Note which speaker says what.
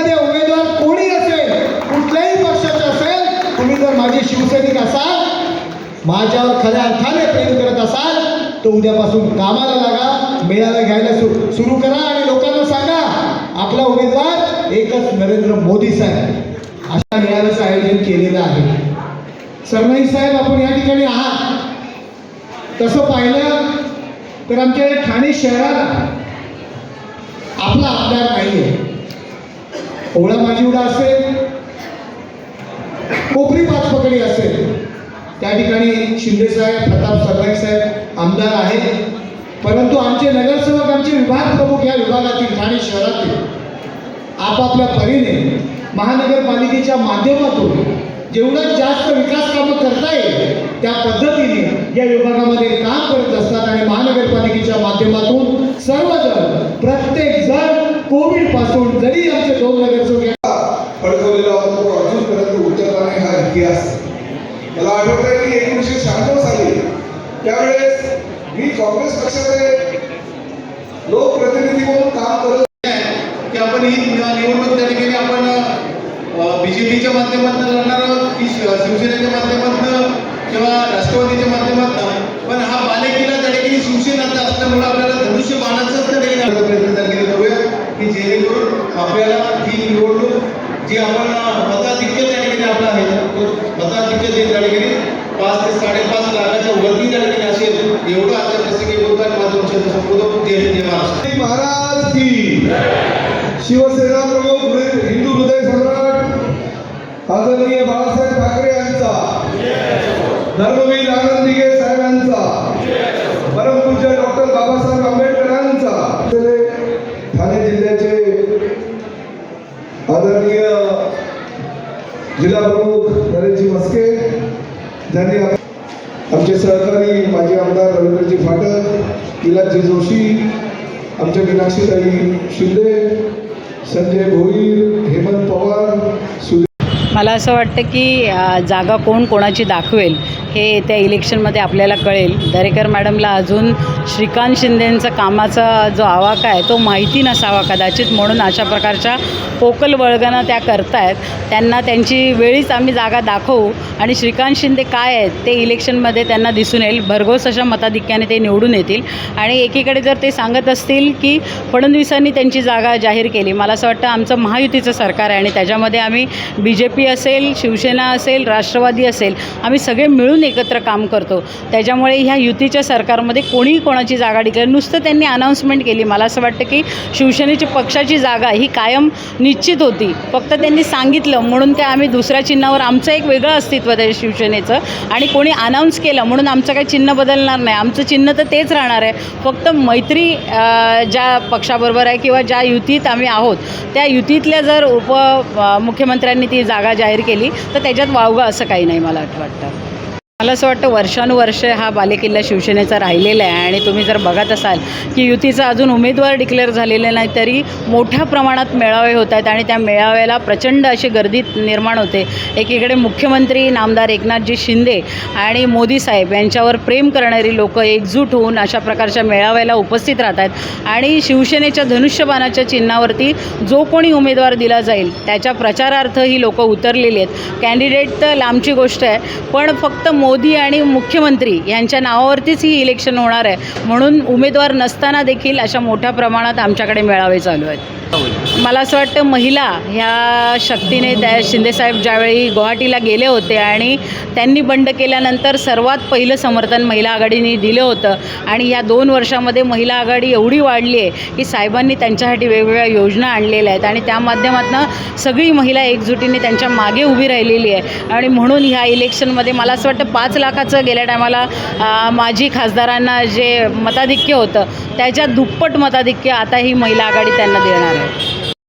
Speaker 1: मध्ये उमेदवार कोणी असेल कुठल्याही पक्षाचे असेल तुम्ही जर माझे शिवसैनिक असाल माझ्यावर खऱ्या अर्थाने प्रेम करत असाल तर उद्यापासून कामाला लागा मेळावे घ्यायला सु सुरू करा आणि लोकांना सांगा आपला उमेदवार एकच नरेंद्र मोदी साहेब. अशा मेळाव्याचं आयोजन केलेलं आहे. सरनाई साहेब आपण या ठिकाणी आहात. तसं पाहिलं तर आमच्या ठाणे शहराला आपला आमदार नाही आहे ओळा माझीवडा असेल. कोपरी पाचपकडी असेल. त्या ठिकाणी शिंदे साहेब प्रताप सरनाईक साहेब आमदार आहेत. परंतु आमचे नगरसेवक आमचे विभाग प्रमुख या विभागातील ठाणे शहरातील आपापल्या परीने महानगरपालिकेच्या माध्यमातून जेवढं जास्त विकास कामं करता येईल त्या पद्धतीने या विभागामध्ये काम करत असतात आणि महानगरपालिकेच्या माध्यमातून सर्वजण प्रत्येक जण कोविडपासून जरी आमचे दोन नगरसेवक
Speaker 2: फडकवलेला होता तो अजूनपर्यंत उतरला नाही हा इतिहास. मला आठवत आहे की एकोणीसशे शहाण्णव साली त्यावेळेस मी काँग्रेस पक्षाचे लोकप्रतिनिधी म्हणून काम करत
Speaker 3: की आपण ही निवडणूक त्या ठिकाणी आपण बी जे पीच्या माध्यमातून लढणार आहोत की शिव- शिवसेनेच्या माध्यमातून किंवा राष्ट्रवादीच्या माध्यमातून? पण हा बालेकिल्ला त्या ठिकाणी शिवसेनाचा असल्यामुळे आपल्याला धनुष्य बाणाचाच त्या ठिकाणी आपला प्रयत्न त्या ठिकाणी करूया की जेणेकरून आपल्याला ही निवडणूक जी आपण मताधिक्य त्या ठिकाणी आपला आहे मताधिक्य जे त्या ठिकाणी पाच ते साडेपाच लाखाच्या वरती त्या ठिकाणी असेल एवढं आता प्रसंगी बोलतात मला तुमच्या संबोधन जय हिंद,
Speaker 2: महाराज की शिवसेना प्रमुख हिंदू हृदय सम्राट आदरणीय बाळासाहेब त्यांनी आमचे सहकारी माजी आमदार रवींद्रजी फाटक इलाजी जोशी आमच्या मीनाक्षीताई शिंदे संजय भोईर हेमंत पवार सुधीर
Speaker 4: मला असं वाटतं की जागा कोण कोणाची दाखवेल हे त्या इलेक्शनमध्ये आपल्याला कळेल. दरेकर मॅडमला अजून श्रीकांत शिंदेंचा कामाचा जो आवाका आहे तो माहिती नसावा कदाचित म्हणून अशा प्रकारच्या पोकल वळगणं त्या करतायत. त्यांना त्यांची वेळीच आम्ही जागा दाखवू. आणि श्रीकांत शिंदे काय आहेत ते इलेक्शनमध्ये त्यांना दिसून येईल. भरघोस अशा मताधिक्याने ते निवडून येतील. आणि एकीकडे जर ते सांगत असतील की फडणवीसांनी त्यांची जागा जाहीर केली. मला असं वाटतं आमचं महायुतीचं सरकार आहे आणि त्याच्यामध्ये आम्ही बी जे पी असेल शिवसेना असेल राष्ट्रवादी असेल आम्ही सगळे मिळून एकत्र काम करतो. त्याच्यामुळे ह्या युतीच्या सरकारमध्ये कोणीही कोणाची जागा डिक्लेअर नुसतं त्यांनी अनाऊन्समेंट केली. मला असं वाटतं की शिवसेनेची पक्षाची जागा ही कायम निश्चित होती. फक्त त्यांनी सांगितलं म्हणून काय आम्ही दुसऱ्या चिन्हावर आमचं एक वेगळं अस्तित्व आहे शिवसेनेचं. आणि कोणी अनाऊन्स केलं म्हणून आमचं काही चिन्ह बदलणार नाही. आमचं चिन्ह तर तेच राहणार आहे. फक्त मैत्री ज्या पक्षाबरोबर आहे किंवा ज्या युतीत आम्ही आहोत त्या युतीतल्या जर उप मुख्यमंत्र्यांनी ती जागा जाहीर केली तर त्याच्यात वावगं असं काही नाही मला वाटतं. मला असं वाटतं वर्षानुवर्ष हा बालेकिल्ला शिवसेनेचा राहिलेला आहे आणि तुम्ही जर बघत असाल की युतीचा अजून उमेदवार डिक्लेअर झालेले नाही तरी मोठ्या प्रमाणात मेळावे होत आहेत आणि त्या मेळाव्याला प्रचंड अशी गर्दी निर्माण होते. एकीकडे मुख्यमंत्री नामदार एकनाथजी शिंदे आणि मोदी साहेब यांच्यावर प्रेम करणारी लोक एकजूट होऊन अशा प्रकारच्या मेळाव्याला उपस्थित राहत आहेत. आणि शिवसेनेच्या धनुष्यबाणाच्या चिन्हावरती जो कोणी उमेदवार दिला जाईल त्याच्या प्रचारार्थ ही लोकं उतरलेली आहेत. कॅन्डिडेट तर लांबची गोष्ट आहे पण फक्त मो मोदी आणि मुख्यमंत्री यांच्या नावावरतीच ही इलेक्शन होणार आहे. म्हणून उमेदवार नसताना देखील अशा मोठ्या प्रमाणात आमच्याकडे मेळावे चालू आहेत. मला असं वाटतं महिला ह्या शक्तीने त्या शिंदेसाहेब ज्यावेळी गुवाहाटीला गेले होते आणि त्यांनी बंड केल्यानंतर सर्वात पहिलं समर्थन महिला आघाडीने दिलं होतं. आणि या दोन वर्षामध्ये महिला आघाडी एवढी वाढली आहे की साहेबांनी त्यांच्यासाठी वेगवेगळ्या योजना आणलेल्या आहेत आणि त्या माध्यमातून सगळी महिला एकजुटीने त्यांच्या मागे उभी राहिलेली आहे. आणि म्हणून ह्या इलेक्शनमध्ये मला असं वाटतं पाच लाखाचं गेल्या टायमाला माजी खासदारांना जे मताधिक्य होतं त्याच्या दुप्पट मताधिक्य आता ही महिला आघाडी त्यांना देणार आहे.